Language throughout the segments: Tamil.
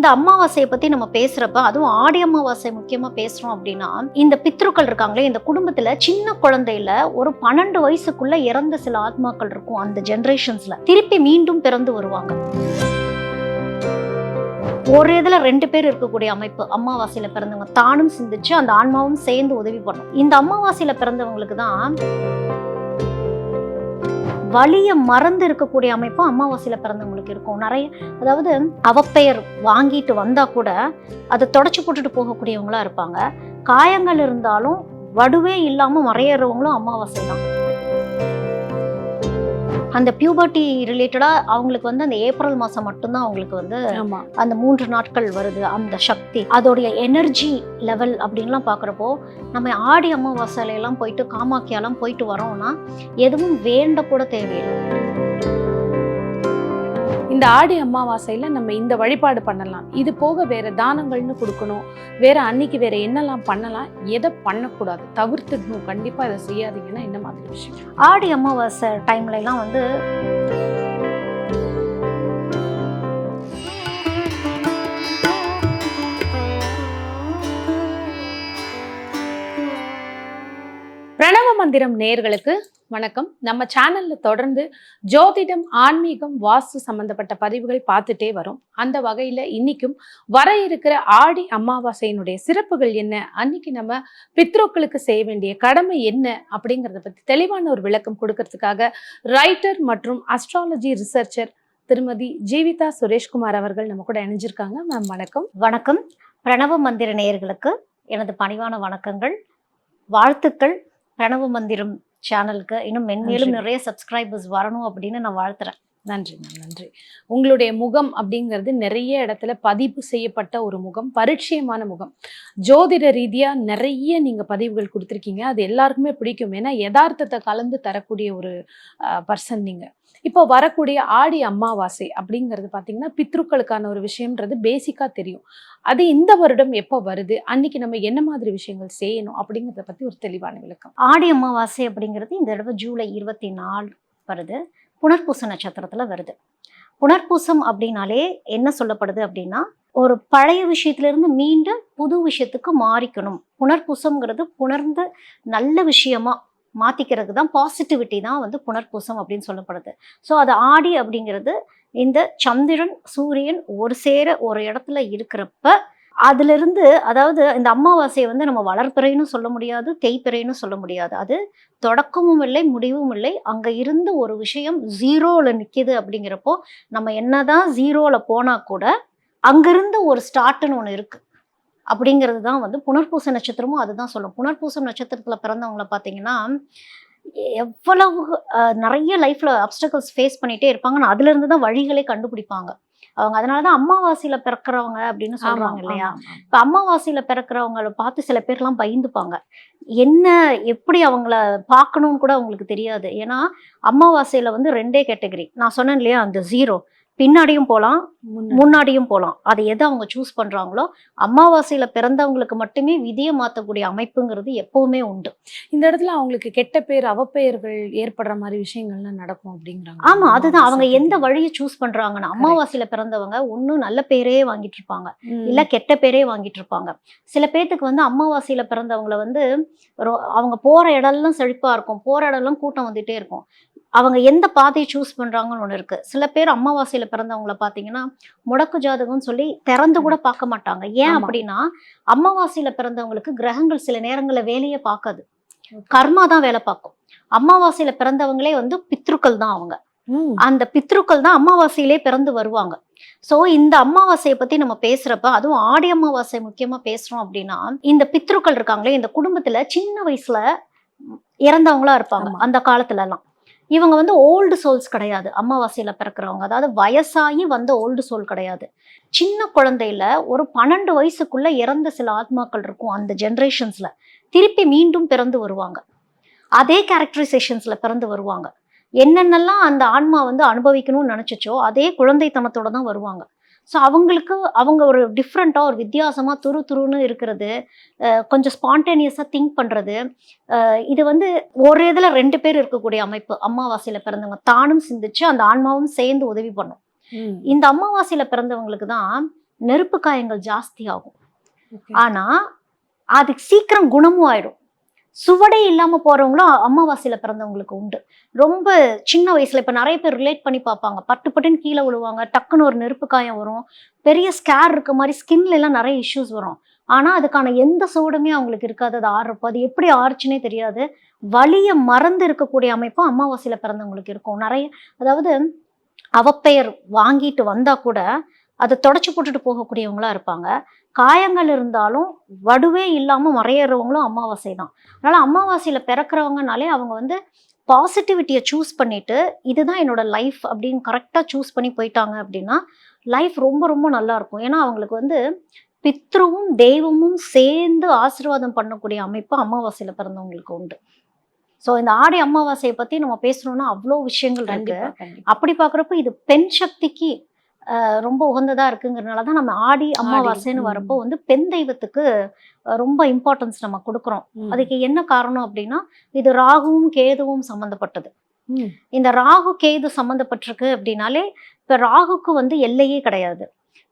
இந்த அமாவாசையை பத்தி நம்ம பேசுறப்ப அதுவும் ஆடி அமாவாசை முக்கியமா பேசுறோம் அப்படின்னா இந்த பித்ருக்கள் இருக்காங்களே இந்த குடும்பத்துல சின்ன குழந்தையில ஒரு பன்னெண்டு வயசுக்குள்ள இறந்த சில ஆத்மாக்கள் இருக்கும் அந்த ஜென்ரேஷன்ஸ்ல திருப்பி மீண்டும் பிறந்து வருவாங்க. ஒரு இதுல ரெண்டு பேர் இருக்கக்கூடிய அமைப்பு அமாவாசையில பிறந்தவங்க. தானும் சிந்திச்சு அந்த ஆன்மாவும் சேர்ந்து உதவி பண்ணும். இந்த அமாவாசையில பிறந்தவங்களுக்கு தான் வழியை மறந்து இருக்கக்கூடிய அமைப்பும் அமாவாசையில் பிறந்தவங்களுக்கு இருக்கும். நிறைய அதாவது அவப்பெயர் வாங்கிட்டு வந்தால் கூட அதை தொடச்சி போட்டுட்டு போகக்கூடியவங்களா இருப்பாங்க. காயங்கள் இருந்தாலும் வடுவே இல்லாமல் மறையறவங்களும் அமாவாசை தான். அந்த பியூபர்ட்டி ரிலேட்டடா அவங்களுக்கு வந்து அந்த ஏப்ரல் மாசம் மட்டும்தான் அவங்களுக்கு வந்து அந்த மூன்று நாட்கள் வருது அந்த சக்தி. அதோடைய எனர்ஜி லெவல் அப்படின்லாம் பார்க்குறப்போ நம்ம ஆடி அமாவாசையில எல்லாம் போயிட்டு காமாக்கியாலாம் போயிட்டு வரோம்னா எதுவும் வேண்ட கூட தேவையில்லை. இந்த ஆடி அமாவாசையில் நம்ம இந்த வழிபாடு பண்ணலாம். இது போக வேற தானங்கள்னு கொடுக்கணும். வேற அன்னைக்கு வேற என்னெல்லாம் பண்ணலாம்? எதை பண்ணக்கூடாது? தவிர்த்துடணும். கண்டிப்பாக இதை செய்யாதீங்கன்னா என்ன மாதிரி விஷயம்? ஆடி அமாவாசை டைம்ல எல்லாம் வந்து பிரணவ மந்திரம் நேயர்களுக்கு வணக்கம். நம்ம சேனல்ல தொடர்ந்து ஜோதிடம் ஆன்மீகம் வாஸ்து சம்பந்தப்பட்ட பதிவுகள் பார்த்துட்டே வரும். அந்த வகையில இன்னைக்கும் வர இருக்கிற ஆடி அமாவாசையினுடைய சிறப்புகள் என்ன? அன்னைக்கு நம்ம பித்ருக்களுக்கு செய்ய வேண்டிய கடமை என்ன? அப்படிங்கறத பத்தி தெளிவான ஒரு விளக்கம் கொடுக்கறதுக்காக ரைட்டர் மற்றும் அஸ்ட்ராலஜி ரிசர்ச்சர் திருமதி ஜீவிதா சுரேஷ்குமார் அவர்கள் நம்ம கூட இணைஞ்சிருக்காங்க. மேம் வணக்கம். வணக்கம். பிரணவ மந்திர நேயர்களுக்கு எனது பணிவான வணக்கங்கள். வாழ்த்துக்கள். பிரணவ மந்திரம் சேனலுக்கு இன்னும் மென்மேலும். நிறைய சப்ஸ்கிரைபர்ஸ் வரணும் அப்படின்னு நான் வாழ்த்துறேன். நன்றி மேம் நன்றி. உங்களுடைய முகம் அப்படிங்கிறது நிறைய இடத்துல பதிவு செய்யப்பட்ட ஒரு முகம் பரிச்சயமான முகம். ஜோதிட ரீதியா நிறைய நீங்க பதிவுகள் கொடுத்துருக்கீங்க. அது எல்லாருக்குமே பிடிக்கும். ஏன்னா யதார்த்தத்தை கலந்து தரக்கூடிய ஒரு பர்சன் நீங்க. இப்போ வரக்கூடிய ஆடி அமாவாசை அப்படிங்கிறது பார்த்தீங்கன்னா பித்ருக்களுக்கான ஒரு விஷயம்ன்றது பேசிக்காக தெரியும். அது இந்த வருடம் எப்போ வருது? அன்னைக்கு நம்ம என்ன மாதிரி விஷயங்கள் செய்யணும் அப்படிங்கிறத பற்றி ஒரு தெளிவான விளக்கம். ஆடி அமாவாசை அப்படிங்கிறது இந்த தடவை ஜூலை இருபத்தி நாலு வருது. புனர்பூச நட்சத்திரத்தில் வருது. புனர்பூசம் அப்படின்னாலே என்ன சொல்லப்படுது அப்படின்னா ஒரு பழைய விஷயத்திலிருந்து மீண்டும் புது விஷயத்துக்கு மாறிக்கணும். புனர்பூசம்ங்கிறது புணர்ந்து நல்ல விஷயமா மாற்றிக்கிறதுக்கு தான் பாசிட்டிவிட்டி தான் வந்து புனர்பூசம் அப்படின்னு சொல்லப்படுது. ஸோ அது ஆடி அப்படிங்கிறது இந்த சந்திரன் சூரியன் ஒரு சேர ஒரு இடத்துல இருக்கிறப்ப அதிலிருந்து அதாவது இந்த அமாவாசையை வந்து நம்ம வளர்ப்பிறைன்னு சொல்ல முடியாது தேய்ப்பிறைன்னு சொல்ல முடியாது. அது தொடக்கமும் இல்லை முடிவும் இல்லை. அங்கே இருந்து ஒரு விஷயம் ஜீரோவில் நிற்கிது அப்படிங்கிறப்போ நம்ம என்னதான் ஜீரோவில் போனால் கூட அங்கிருந்து ஒரு ஸ்டார்ட்னு ஒன்று இருக்குது அப்படிங்கிறது தான் வந்து புனர்பூச நட்சத்திரமும் அதுதான் சொல்லும். புனர்பூசம் நட்சத்திரத்துல பிறந்தவங்கள பார்த்தீங்கன்னா எவ்வளவு நிறைய லைஃப்ல அப்டக்கல்ஸ் ஃபேஸ் பண்ணிட்டே இருப்பாங்க ஆனா அதுல இருந்து தான் வழிகளை கண்டுபிடிப்பாங்க. அவங்க அதனால தான் அமாவாசையில பிறக்கிறவங்க அப்படின்னு சொல்றாங்க இல்லையா? இப்போ அமாவாசையில பிறக்கிறவங்கள பார்த்து சில பேர்லாம் பயந்துப்பாங்க. என்ன எப்படி அவங்கள பார்க்கணும்னு கூட அவங்களுக்கு தெரியாது. ஏன்னா அமாவாசையில வந்து ரெண்டே கேட்டகரி நான் சொன்னேன் இல்லையா? அந்த ஜீரோ பின்னாடியும் போகலாம் முன்னாடி. முன்னாடியும் போகலாம் அதை எதை அவங்க சூஸ் பண்றாங்களோ அமாவாசையில பிறந்தவங்களுக்கு மட்டுமே விதியை மாற்றக்கூடிய அமைப்புங்கிறது எப்பவுமே உண்டு. இந்த இடத்துல அவங்களுக்கு கெட்ட பேர் அவப்பெயர்கள் ஏற்படுற மாதிரி விஷயங்கள்லாம் நடக்கும் அப்படிங்கிறாங்க. ஆமா அதுதான். அவங்க. எந்த வழியை சூஸ் பண்றாங்கன்னா அமாவாசையில பிறந்தவங்க ஒன்றும் நல்ல பேரே வாங்கிட்டு இருப்பாங்க. இல்ல கெட்ட பேரே வாங்கிட்டு இருப்பாங்க. சில பேர்த்துக்கு வந்து அமாவாசையில பிறந்தவங்கள வந்து அவங்க போற இடம்லாம் செழிப்பா இருக்கும். போற இடம்லாம் கூட்டம் வந்துட்டே இருக்கும். அவங்க எந்த பாதையை சூஸ் பண்றாங்கன்னு ஒண்ணு இருக்கு. சில பேர் அமாவாசையில பிறந்தவங்கள பாத்தீங்கன்னா முடக்கு ஜாதகம்னு சொல்லி திறந்து கூட பார்க்க மாட்டாங்க. ஏன். அப்படின்னா அமாவாசையில பிறந்தவங்களுக்கு கிரகங்கள் சில நேரங்கள்ல வேலையே பார்க்காது. கர்மா தான் வேலை பார்க்கும். அமாவாசையில பிறந்தவங்களே வந்து பித்ருக்கள் தான் அவங்க. அந்த பித்ருக்கள் தான் அமாவாசையிலே பிறந்து வருவாங்க. ஸோ இந்த அமாவாசையை பத்தி நம்ம பேசுறப்ப அதுவும் ஆடி அமாவாசை முக்கியமா பேசுறோம் அப்படின்னா இந்த பித்ருக்கள் இருக்காங்களே இந்த குடும்பத்துல சின்ன வயசுல இறந்தவங்களா இருப்பாங்க. அந்த காலத்துல எல்லாம் இவங்க வந்து ஓல்டு சோல்ஸ் கிடையாது. அமாவாசையில் பிறக்கிறவங்க. அதாவது வயசாகி வந்த ஓல்டு சோல் கிடையாது. சின்ன குழந்தையில ஒரு பன்னெண்டு வயசுக்குள்ள இறந்த சில ஆத்மாக்கள் இருக்கும் அந்த ஜென்ரேஷன்ஸ்ல திருப்பி மீண்டும் பிறந்து வருவாங்க. அதே கேரக்டரைசேஷன்ஸ்ல பிறந்து வருவாங்க. என்னென்னலாம் அந்த ஆன்மா வந்து அனுபவிக்கணும்னு நினச்சிச்சோ அதே குழந்தைத்தனத்தோட தான் வருவாங்க. ஸோ அவங்களுக்கு அவங்க ஒரு டிஃப்ரெண்ட்டாக ஒரு வித்தியாசமாக துரு துருன்னு இருக்கிறது. கொஞ்சம் ஸ்பான்டேனியஸாக திங்க் பண்ணுறது இது வந்து ஒரு இதில் ரெண்டு பேர் இருக்கக்கூடிய அமைப்பு. அமாவாசையில் பிறந்தவங்க. தானும் சிந்திச்சு அந்த ஆன்மாவும் சேர்ந்து உதவி பண்ணும். இந்த அமாவாசையில பிறந்தவங்களுக்கு தான் நெருப்பு காயங்கள் ஜாஸ்தி ஆகும். Okay. ஆனா அதுக்கு சீக்கிரம் குணமும் ஆயிடும் சுவடே இல்லாமல் போகிறவங்களும் அமாவாசையில் பிறந்தவங்களுக்கு உண்டு. ரொம்ப சின்ன வயசில் இப்போ நிறைய பேர் ரிலேட் பண்ணி பார்ப்பாங்க. பட்டு பட்டுன்னு கீழே விழுவாங்க டக்குன்னு ஒரு நெருப்பு காயம் வரும் பெரிய ஸ்கேர் இருக்க மாதிரி ஸ்கின்ல எல்லாம் நிறைய இஷ்யூஸ் வரும். ஆனால் அதுக்கான எந்த சுவடுமே அவங்களுக்கு இருக்காது. அது ஆறுறப்போ அது எப்படி ஆறுச்சுனே தெரியாது. வலியை மறந்து இருக்கக்கூடிய அமைப்பும் அமாவாசையில் பிறந்தவங்களுக்கு இருக்கும். நிறைய அதாவது அவப்பெயர் வாங்கிட்டு வந்தால் கூட அதை தொடச்சி போட்டுட்டு போகக்கூடியவங்களா இருப்பாங்க. காயங்கள் இருந்தாலும் வடுவே இல்லாம மறையறவங்களும் அமாவாசை தான். அதனால அமாவாசையில பிறக்கிறவங்கனாலே அவங்க வந்து பாசிட்டிவிட்டியை சூஸ் பண்ணிட்டு இதுதான் என்னோட லைஃப் அப்படின்னு கரெக்டாக சூஸ் பண்ணி போயிட்டாங்க அப்படின்னா லைஃப் ரொம்ப ரொம்ப நல்லா இருக்கும். ஏன்னா அவங்களுக்கு வந்து பித்ருவும் தெய்வமும் சேர்ந்து ஆசீர்வாதம் பண்ணக்கூடிய அமைப்பு அமாவாசையில பிறந்தவங்களுக்கு உண்டு. ஸோ இந்த ஆடி அமாவாசையை பத்தி நம்ம பேசணும்னா அவ்வளோ விஷயங்கள் இருக்கு. அப்படி பார்க்குறப்ப இது பெண் சக்திக்கு ரொம்ப உகந்ததா இருக்குங்கிறதுனால தான் நம்ம ஆடி அமாவாசைன்னு. வரப்போ வந்து பெண் தெய்வத்துக்கு ரொம்ப இம்பார்ட்டன்ஸ் நம்ம கொடுக்குறோம். அதுக்கு என்ன காரணம் அப்படின்னா இது ராகுவும் கேதுவும் சம்மந்தப்பட்டது. இந்த ராகு கேது சம்மந்தப்பட்டிருக்கு அப்படின்னாலே இப்போ ராகுக்கு வந்து எல்லையே கிடையாது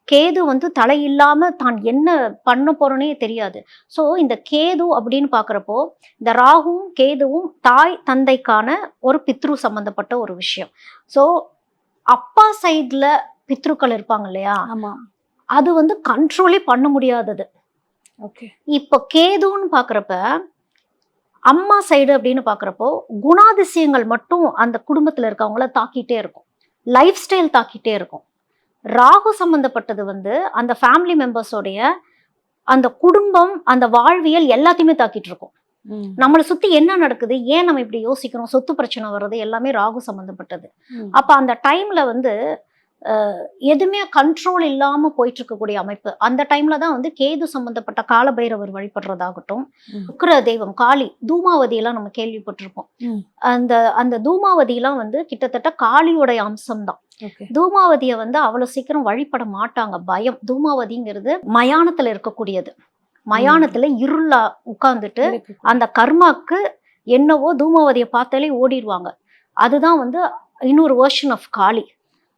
கேது வந்து தலை இல்லாம தான் என்ன பண்ண போறோனே தெரியாது ஸோ இந்த கேது அப்படின்னு பார்க்குறப்போ இந்த ராகுவும் கேதுவும் தாய் தந்தைக்கான ஒரு பித்ரு சம்மந்தப்பட்ட ஒரு விஷயம் ஸோ அப்பா சைட்ல பித்ருக்கள் இருப்பாங்க இல்லையா ஆமா. அது வந்து கண்ட்ரோலே பண்ண முடியாதது. ஓகே. இப்போ கேதுன்னு பார்க்குறப்ப அம்மா சைடு அப்படின்னு பார்க்குறப்போ குணாதிசயங்கள் மட்டும் அந்த குடும்பத்தில் இருக்கவங்கள தாக்கிட்டே இருக்கும். லைஃப் ஸ்டைல் தாக்கிட்டே இருக்கும். ராகு சம்மந்தப்பட்டது வந்து அந்த ஃபேமிலி மெம்பர்ஸோடைய அந்த குடும்பம் அந்த வாழ்வியல் எல்லாத்தையுமே தாக்கிட்டு இருக்கும். நம்மளை சுத்தி என்ன நடக்குது? ஏன் நம்ம இப்படி யோசிக்கிறோம்? சொத்து பிரச்சனை வர்றது எல்லாமே ராகு சம்மந்தப்பட்டது. அப்ப அந்த டைம்ல வந்து எதுவுமே கண்ட்ரோல் இல்லாம போயிட்டு இருக்கக்கூடிய அமைப்பு. அந்த டைம்ல தான் வந்து கேது சம்பந்தப்பட்ட காலபைரவர் வழிபடுறதாகட்டும். உக்கிர தெய்வம் காளி தூமாவதி எல்லாம் நம்ம கேள்விப்பட்டிருப்போம். அந்த அந்த தூமாவதி எல்லாம் வந்து கிட்டத்தட்ட காளியோடைய அம்சம் தான் ஓகே. தூமாவதியை வந்து அவ்வளவு சீக்கிரம் வழிபட மாட்டாங்க. பயம். தூமாவதிங்கிறது மயானத்துல இருக்கக்கூடியது. மயானத்துல இருளா உட்கார்ந்துட்டு. அந்த கர்மாக்கு என்னவோ தூமாவதியை பார்த்தாலே ஓடிடுவாங்க. அதுதான் வந்து இன்னொரு வேர்ஷன் ஆஃப் காளி.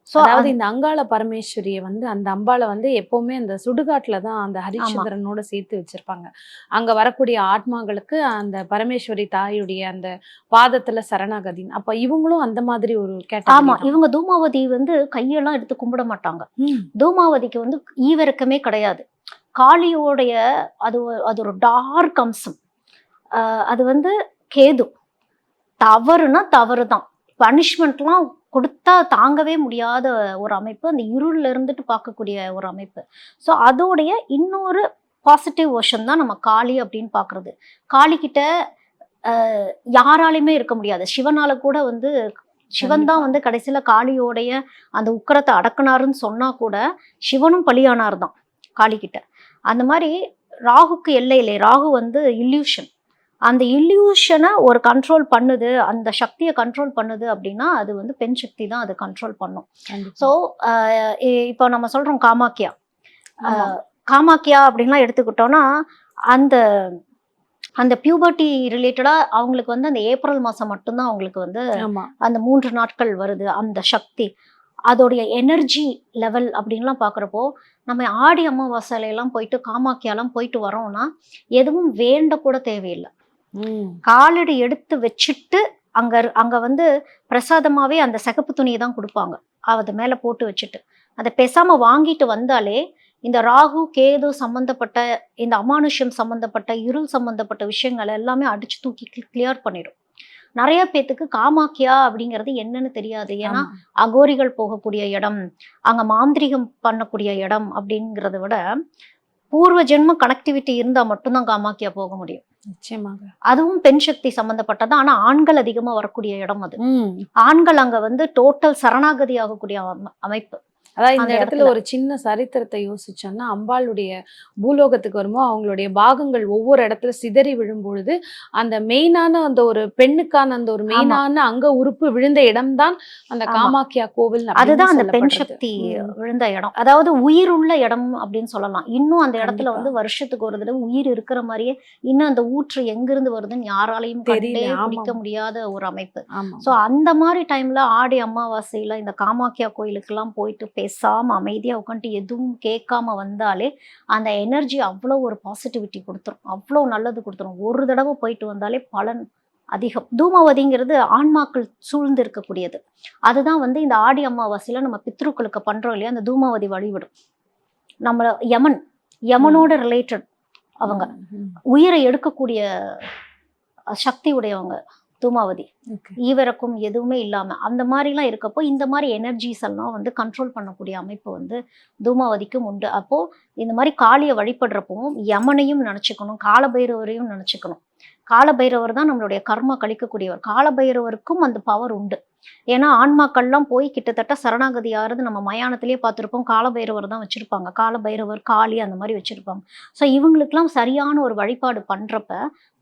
ஸோ அதாவது இந்த அங்காள பரமேஸ்வரிய வந்து அந்த அம்பாளை வந்து எப்பவுமே அந்த சுடுகாட்டுல தான் அந்த ஹரிச்சந்திரனோட சேர்த்து வச்சிருப்பாங்க. அங்க வரக்கூடிய ஆத்மாக்களுக்கு அந்த பரமேஸ்வரி தாயுடைய அந்த பாதத்துல சரணாகதி. அப்ப இவங்களும் அந்த மாதிரி ஒரு ஆமா. கேட்டகரி இவங்க தூமாவதி வந்து கையெல்லாம் எடுத்து கும்பிட மாட்டாங்க. தூமாவதிக்கு வந்து ஈவிரக்கமே கிடையாது. காளியோடைய அது அது ஒரு டார்க் அம்சம். அது வந்து கேது. தவறுனா தவறு தான் பனிஷ்மெண்ட்லாம் கொடுத்தா தாங்கவே முடியாத ஒரு அமைப்பு அந்த இருள்ல இருந்துட்டு பார்க்கக்கூடிய ஒரு அமைப்பு. ஸோ அதோடைய இன்னொரு பாசிட்டிவ் வெர்ஷன் தான் நம்ம காளி அப்படின்னு பார்க்கறது. காளி கிட்ட ஆஹ் யாராலையுமே இருக்க முடியாது. சிவனால கூட வந்து சிவன் தான் வந்து கடைசியில காளியோடைய அந்த உக்கரத்தை அடக்குனாருன்னு சொன்னா கூட சிவனும் பலியானார் தான் காளிக்கிட்ட அந்த மாதிரி ராகுக்கு எல்லை இல்லை ராகு வந்து இல்யூஷன் அந்த இல்யூஷனை ஒரு கண்ட்ரோல் பண்ணுது அந்த சக்தியை கண்ட்ரோல் பண்ணுது அப்படின்னா அது வந்து பெண் சக்தி தான் அது கண்ட்ரோல் பண்ணும். ஸோ இப்போ நம்ம சொல்றோம் காமாக்கியா. காமாக்கியா அப்படின்லாம் எடுத்துக்கிட்டோம்னா அந்த அந்த பியூபர்ட்டி ரிலேட்டடா அவங்களுக்கு வந்து அந்த ஏப்ரல் மாசம் மட்டும்தான் அவங்களுக்கு வந்து அந்த மூன்று நாட்கள் வருது அந்த சக்தி. அதோடைய எனர்ஜி லெவல் அப்படின்லாம் பார்க்குறப்போ நம்ம ஆடி அமாவாசையில எல்லாம் போயிட்டு காமாக்கியாலாம் போயிட்டு வரோம்னா எதுவும் வேண்ட கூட தேவையில்லை. காலடி எடுத்து வச்சுட்டு அங்க அங்க வந்து பிரசாதமாவே அந்த சிகப்பு துணியை தான் கொடுப்பாங்க. அதை மேல போட்டு வச்சுட்டு. அதை பேசாம வாங்கிட்டு வந்தாலே இந்த ராகு கேது சம்பந்தப்பட்ட இந்த அமானுஷ்யம் சம்பந்தப்பட்ட இருள் சம்பந்தப்பட்ட விஷயங்கள் எல்லாமே அடிச்சு தூக்கி கிளியர் பண்ணிடும். நிறைய பேத்துக்கு காமாக்கியா அப்படிங்கிறது என்னன்னு தெரியாது. ஏன்னா. அகோரிகள் போகக்கூடிய இடம் அங்க மாந்திரிகம் பண்ணக்கூடிய இடம் அப்படிங்கிறத விட பூர்வ ஜென்ம கனெக்டிவிட்டி இருந்தா மட்டும்தான் காமாக்கியா போக முடியும். அதுவும் பெண் சக்தி சம்பந்தப்பட்டது. ஆனா ஆண்கள் அதிகமா வரக்கூடிய இடம் அது. ஆண்கள் அங்க வந்து டோட்டல் சரணாகதி ஆகக்கூடிய அம- அமைப்பு. அதாவது இந்த இடத்துல. ஒரு சின்ன சரித்திரத்தை யோசிச்சோம்னா அம்பாளுடைய பூலோகத்துக்கு வருமோ அவங்களுடைய பாகங்கள் ஒவ்வொரு இடத்துல சிதறி விழும்பொழுது அந்த மெயினான அந்த ஒரு பெண்ணுக்கான அந்த ஒரு மெயினான அங்க உறுப்பு விழுந்த இடம்தான் அந்த. காமாக்கியா கோவில் அதுதான் அந்த பெண். சக்தி. விழுந்த இடம் அதாவது உயிர் உள்ள இடம் அப்படின்னு சொல்லலாம் இன்னும் அந்த இடத்துல. வந்து வருஷத்துக்கு ஒரு தடவை உயிர் இருக்கிற மாதிரியே இன்னும் அந்த ஊற்று எங்கிருந்து வருதுன்னு யாராலையும் தெரியல, கண்டே. பிடிக்க முடியாத ஒரு அமைப்பு ஸோ அந்த மாதிரி டைம்ல ஆடி அமாவாசையில இந்த காமாக்கியா கோயிலுக்கெல்லாம் போயிட்டு பேசாம அமைதியா உட்காந்துட்டு எதுவும் கேட்காம வந்தாலே அந்த எனர்ஜி அவ்வளோ ஒரு பாசிட்டிவிட்டி கொடுத்துரும். அவ்வளோ நல்லது கொடுத்துரும். ஒரு தடவை போயிட்டு வந்தாலே பலன் அதிகம். தூமவதிங்கிறது ஆன்மாக்கள் சூழ்ந்து இருக்கக்கூடியது. அதுதான் வந்து இந்த ஆடி அமாவாசையில நம்ம பித்ருக்களுக்கு பண்றோம் இல்லையா? அந்த தூமாவதி வழிவிடும் நம்ம யமன் யமனோட ரிலேட்டட் அவங்க. உயிரை எடுக்கக்கூடிய சக்தி உடையவங்க. தூமாவதி. Okay. ஈவிரக்கும் எதுவுமே இல்லாம அந்த மாதிரிலாம் இருக்கப்போ இந்த மாதிரி எனர்ஜிஸ் எல்லாம் வந்து கண்ட்ரோல் பண்ணக்கூடிய அமைப்பு வந்து தூமாவதிக்கும் உண்டு. அப்போ இந்த மாதிரி காளியை வழிபடுறப்பவும் யமனையும் நினச்சிக்கணும் காலபைரவரையும் நினச்சிக்கணும். காலபைரவர் தான் நம்மளுடைய கர்மா கழிக்கக்கூடியவர். காலபைரவருக்கும் அந்த பவர் உண்டு. ஏன்னா ஆன்மாக்கள்லாம் போய் கிட்டத்தட்ட சரணாகதி ஆறுது நம்ம மயானத்திலேயே பார்த்துருப்போம். காலபைரவர் தான் வச்சிருப்பாங்க. காலபைரவர் காளி அந்த மாதிரி வச்சிருப்பாங்க. ஸோ இவங்களுக்கெல்லாம் சரியான ஒரு வழிபாடு பண்றப்ப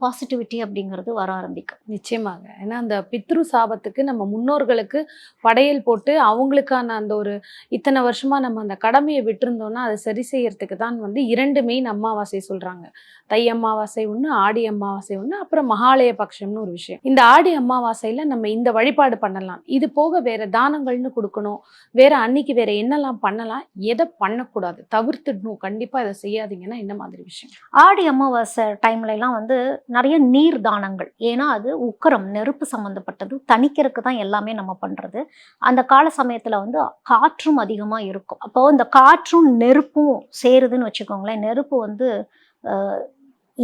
பாசிட்டிவிட்டி அப்படிங்கிறது வர ஆரம்பிக்கும். நிச்சயமாக. ஏன்னா அந்த பித்ரு சாபத்துக்கு நம்ம முன்னோர்களுக்கு படையல் போட்டு அவங்களுக்கான அந்த ஒரு இத்தனை வருஷமா நம்ம அந்த கடமையை விட்டுருந்தோம்னா அதை சரி செய்யறதுக்கு தான் வந்து இரண்டு மெயின் அமாவாசை சொல்றாங்க. தை அமாவாசை ஒன்று ஆடி அமாவாசை ஒன்று அப்புறம் மகாலய பட்சம்னு ஒரு விஷயம். இந்த ஆடி அமாவாசையில நம்ம இந்த வழிபாடு பண்ணலாம். இது போக வேற தானங்கள்னு கொடுக்கணும். வேற அன்னைக்கு வேற என்னெல்லாம் பண்ணலாம்? எதை பண்ணக்கூடாது? தவிர்த்துடணும். கண்டிப்பா இதை செய்யாதீங்கன்னா என்ன மாதிரி விஷயம்? ஆடி அமாவாசை டைம்ல எல்லாம் வந்து நிறைய நீர் தானங்கள். ஏன்னா அது உக்கரம் நெருப்பு சம்மந்தப்பட்டது தணிக்கிறதுக்கு தான் எல்லாமே நம்ம பண்றது. அந்த கால சமயத்துல வந்து காற்றும் அதிகமா இருக்கும். அப்போ இந்த காற்றும் நெருப்பும் சேருதுன்னு வச்சுக்கோங்களேன். நெருப்பு வந்து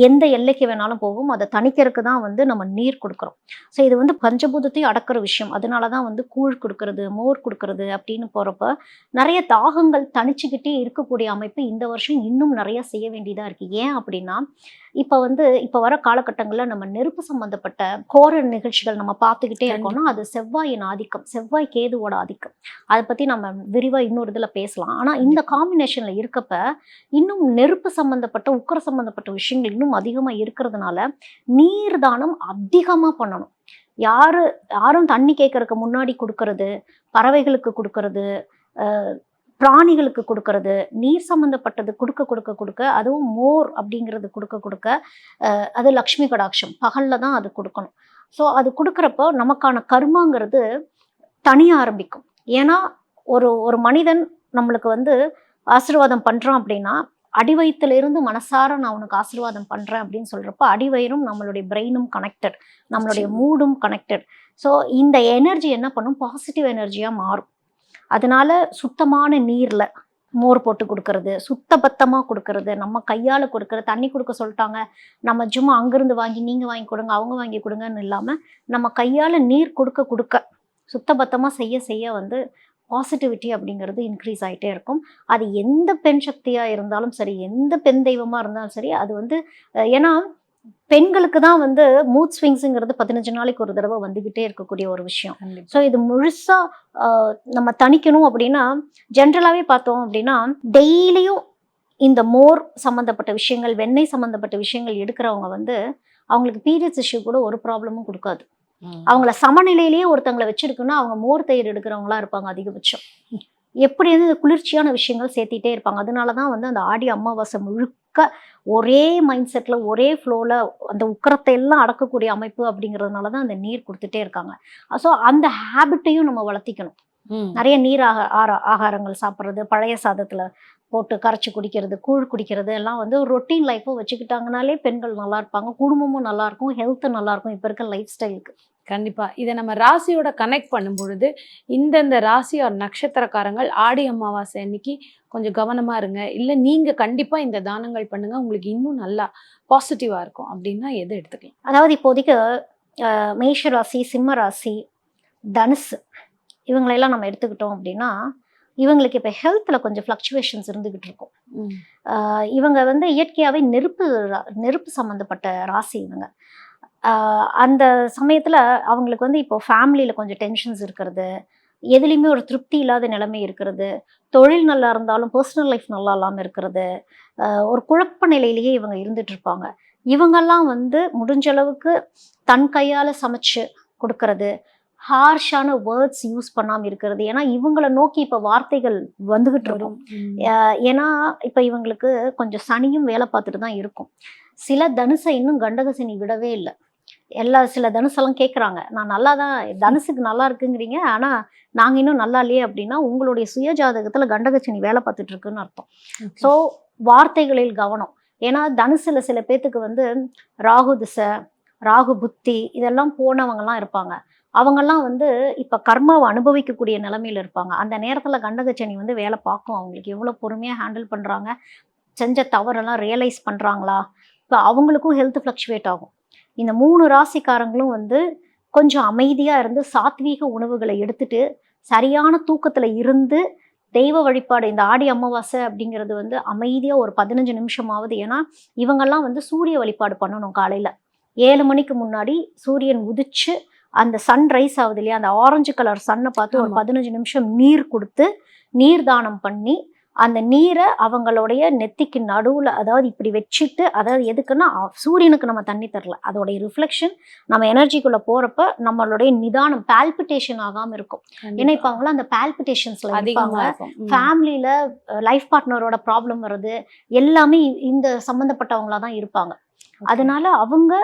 எந்த எல்லைக்கு வேணாலும் போகும். அதை தணிக்கிறதுக்கு தான் வந்து நம்ம நீர் கொடுக்குறோம். ஸோ இது வந்து பஞ்சபூதத்தையும் அடக்கிற விஷயம். அதனால தான் வந்து கூழ் கொடுக்கறது மோர் கொடுக்கறது அப்படின்னு போகிறப்ப நிறைய தாகங்கள் தணிச்சுக்கிட்டே இருக்கக்கூடிய அமைப்பு இந்த வருஷம் இன்னும் நிறைய செய்ய வேண்டியதாக இருக்குது ஏன் அப்படின்னா இப்போ வந்து இப்போ வர காலகட்டங்களில் நம்ம நெருப்பு சம்மந்தப்பட்ட கோர நிகழ்ச்சிகள் நம்ம பார்த்துக்கிட்டே இருக்கோம்னா அது செவ்வாயின் ஆதிக்கம் செவ்வாய் கேதுவோட ஆதிக்கம். அதை பற்றி நம்ம விரிவாக இன்னொரு இதில் பேசலாம். ஆனால் இந்த காம்பினேஷனில் இருக்கப்ப இன்னும் நெருப்பு சம்மந்தப்பட்ட உக்கர சம்மந்தப்பட்ட விஷயங்கள் இன்னும் அதிகமாக இருக்கிறதுனால நீர் தானம் அதிகமாக பண்ணணும். யாரு யாரும் தண்ணி கேட்கறதுக்கு முன்னாடி கொடுக்கறது பறவைகளுக்கு கொடுக்கறது பிராணிகளுக்கு கொடுக்கறது நீர் சம்மந்தப்பட்டது கொடுக்க கொடுக்க கொடுக்க அதுவும் மோர் அப்படிங்கிறது கொடுக்க கொடுக்க அது லக்ஷ்மி கடாட்சம். பகலில் தான் அது கொடுக்கணும். ஸோ அது கொடுக்குறப்போ நமக்கான கர்மாங்கிறது தனிய ஆரம்பிக்கும். ஏன்னா ஒரு ஒரு மனிதன் நம்மளுக்கு வந்து ஆசீர்வாதம் பண்ணுறான் அப்படின்னா அடிவயித்துல இருந்து மனசார நான் உனக்கு ஆசீர்வாதம் பண்றேன் அப்படின்னு சொல்றப்ப அடிவயிறும் நம்மளுடைய பிரெயினும் கனெக்டட் நம்மளுடைய. மூடும் கனெக்டட் ஸோ இந்த எனர்ஜி என்ன பண்ணும்? பாசிட்டிவ் எனர்ஜியா மாறும். அதனால சுத்தமான நீர்ல மோர் போட்டு கொடுக்கறது சுத்தபத்தமா கொடுக்கறது நம்ம கையால கொடுக்கறது தண்ணி கொடுக்க சொல்லிட்டாங்க நம்ம சும்மா அங்கிருந்து வாங்கி நீங்க வாங்கி கொடுங்க அவங்க வாங்கி கொடுங்கன்னு இல்லாம நம்ம கையால நீர் கொடுக்க கொடுக்க சுத்தபத்தமா செய்ய செய்ய வந்து பாசிட்டிவிட்டி அப்படிங்கிறது இன்க்ரீஸ் ஆகிட்டே இருக்கும். அது எந்த பெண் சக்தியாக இருந்தாலும் சரி எந்த பெண் தெய்வமாக இருந்தாலும் சரி அது வந்து ஏன்னா பெண்களுக்கு தான் வந்து மூட் ஸ்விங்ஸுங்கிறது பதினஞ்சு நாளைக்கு ஒரு தடவை வந்துக்கிட்டே இருக்கக்கூடிய ஒரு விஷயம். ஸோ இது முழுசா ஆஹ், நம்ம தணிக்கணும் அப்படின்னா ஜென்ரலாகவே பார்த்தோம் அப்படின்னா டெய்லியும் இந்த மோர் சம்மந்தப்பட்ட விஷயங்கள் வெண்ணெய் சம்மந்தப்பட்ட விஷயங்கள் எடுக்கிறவங்க வந்து அவங்களுக்கு பீரியட்ஸ் இஷ்யூ கூட ஒரு ப்ராப்ளமும் கொடுக்காது. அவங்கள சமநிலையிலேயே ஒருத்தங்களை வச்சிருக்குன்னா அவங்க மோர் தயிர் எடுக்கிறவங்களா இருப்பாங்க அதிகபட்சம். எப்படி வந்து இந்த குளிர்ச்சியான விஷயங்கள் சேர்த்திட்டே இருப்பாங்க. அதனால தான் வந்து அந்த ஆடி அமாவாசை முழுக்க ஒரே மைண்ட் செட்டில் ஒரே ஃப்ளோவில் அந்த உக்கரத்தை எல்லாம் அடக்கக்கூடிய அமைப்பு அப்படிங்கிறதுனால தான் அந்த நீர் கொடுத்துட்டே இருக்காங்க. ஸோ அந்த ஹேபிட்டையும் நம்ம வளர்த்திக்கணும். நிறைய நீர் ஆக ஆர ஆகாரங்கள் சாப்பிட்றது பழைய சாதத்தில் போட்டு கரைச்சி குடிக்கிறது கூழ் குடிக்கிறது எல்லாம் வந்து ஒரு ரொட்டீன் லைஃப்பை வச்சுக்கிட்டாங்கனாலே பெண்கள் நல்லா இருப்பாங்க. குடும்பமும் நல்லா இருக்கும். ஹெல்த் நல்லா இருக்கும். இப்போ இருக்க லைஃப் ஸ்டைலுக்கு கண்டிப்பா. இதை நம்ம ராசியோட கனெக்ட் பண்ணும் பொழுது இந்தந்த ராசி ஒரு நட்சத்திரக்காரங்கள் ஆடி அமாவாசை அன்னைக்கு கொஞ்சம் கவனமா இருங்க. இல்ல நீங்க கண்டிப்பா இந்த தானங்கள் பண்ணுங்க. உங்களுக்கு இன்னும் நல்லா பாசிட்டிவா இருக்கும். அப்படின்னா எதை எடுத்துக்கலாம்? அதாவது இப்போதைக்கு மேஷ ராசி சிம்ம ராசி தனுசு இவங்களெல்லாம் நம்ம எடுத்துக்கிட்டோம் அப்படின்னா இவங்களுக்கு இப்போ ஹெல்த்தில் கொஞ்சம் ஃப்ளக்சுவேஷன்ஸ் இருந்துகிட்டு இருக்கும். இவங்க வந்து இயற்கையாகவே நெருப்பு நெருப்பு சம்மந்தப்பட்ட ராசி இவங்க. அந்த சமயத்தில் அவங்களுக்கு வந்து இப்போ ஃபேமிலியில் கொஞ்சம் டென்ஷன்ஸ் இருக்கிறது எதுலேயுமே ஒரு திருப்தி இல்லாத நிலைமை இருக்கிறது தொழில் நல்லா இருந்தாலும் பர்சனல் லைஃப் நல்லா இல்லாமல் இருக்கிறது ஒரு குழப்ப நிலையிலேயே இவங்க இருந்துட்டு இருப்பாங்க. இவங்கெல்லாம் வந்து முடிஞ்ச அளவுக்கு தன் கையால் சமைச்சு கொடுக்கறது ஹார்ஷான வேர்ட்ஸ் யூஸ் பண்ணாமல் இருக்கிறது. ஏன்னா இவங்கள நோக்கி இப்போ வார்த்தைகள் வந்துகிட்டு இருக்கும். ஏன்னா இப்போ இவங்களுக்கு கொஞ்சம் சனியும் வேலை பார்த்துட்டு தான் இருக்கும். சில தனுசை இன்னும் கண்டக சனி விடவே இல்லை. எல்லா சில தனுசெல்லாம் கேட்குறாங்க நான் நல்லா தான் தனுசுக்கு நல்லா இருக்குங்கிறீங்க. ஆனால் நாங்கள் இன்னும் நல்லா இல்லையே அப்படின்னா உங்களுடைய சுய ஜாதகத்தில் கண்டகச்சனி வேலை பார்த்துட்டு இருக்குன்னு அர்த்தம் ஸோ வார்த்தைகளில் கவனம். ஏன்னா தனுசுல சில பேர்த்துக்கு வந்து ராகு திசை ராகு புத்தி இதெல்லாம் போனவங்கலாம் இருப்பாங்க. அவங்கெல்லாம் வந்து இப்போ கர்மாவை அனுபவிக்கக்கூடிய நிலமையில இருப்பாங்க. அந்த நேரத்தில் கண்டகச்சனி வந்து வேலை பார்க்கும். அவங்களுக்கு எவ்வளோ பொறுமையாக ஹேண்டில் பண்ணுறாங்க செஞ்ச தவறெல்லாம் ரியலைஸ் பண்ணுறாங்களா இப்போ அவங்களுக்கும் ஹெல்த் ஃப்ளக்சுவேட் ஆகும். இந்த மூணு ராசிக்காரங்களும் வந்து கொஞ்சம் அமைதியாக இருந்து சாத்வீக உணவுகளை எடுத்துட்டு சரியான தூக்கத்தில் இருந்து தெய்வ வழிபாடு இந்த ஆடி அமாவாசை அப்படிங்கிறது வந்து அமைதியாக ஒரு பதினஞ்சு நிமிஷமாவது ஏன்னா இவங்கெல்லாம் வந்து சூரிய வழிபாடு பண்ணணும் காலையில் ஏழு மணிக்கு முன்னாடி சூரியன் உதிச்சு அந்த சன் ரைஸ் ஆகுது இல்லையா அந்த ஆரஞ்சு கலர் சன்னை பார்த்து ஒரு. பதினஞ்சு நிமிஷம் நீர் கொடுத்து நீர் தானம் பண்ணி அந்த நீரை அவங்களுடைய நெத்திக்கு நடுவில் அதாவது இப்படி வச்சுட்டு அதாவது எதுக்குன்னா சூரியனுக்கு நம்ம தண்ணி தரல. அதோடைய ரிஃப்ளெக்ஷன் நம்ம எனர்ஜிக்குள்ளே போகிறப்ப நம்மளுடைய நிதானம் பால்பிட்டேஷன் ஆகாமல் இருக்கும். ஏன்னா இப்போ அவங்களாம் அந்த பால்பிட்டேஷன்ஸில் அதிகமா இருப்பாங்க. இருக்கும். ம். ஃபேமிலியில் லைஃப் பார்ட்னரோட ப்ராப்ளம் வருது. எல்லாமே இந்த சம்மந்தப்பட்டவங்களா தான் இருப்பாங்க. அதனால அவங்க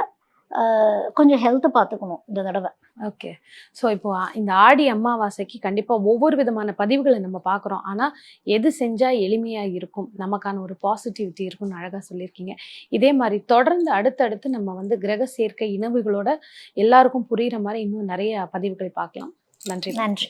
கொஞ்சம் ஹெல்த் பார்த்துக்கணும் இந்த தடவை. ஓகே ஸோ இப்போ இந்த ஆடி அமாவாசைக்கு கண்டிப்பாக ஒவ்வொரு விதமான பதிவுகளை நம்ம பார்க்குறோம். ஆனால் எது செஞ்சால் எளிமையாக இருக்கும்? நமக்கான ஒரு பாசிட்டிவிட்டி இருக்கும்னு அழகாக சொல்லியிருக்கீங்க. இதே மாதிரி தொடர்ந்து அடுத்தடுத்து நம்ம வந்து கிரக சேர்க்கை இனவுகளோட எல்லாருக்கும் புரியுற மாதிரி இன்னும் நிறைய பதிவுகள் பார்க்கலாம். நன்றி. நன்றி.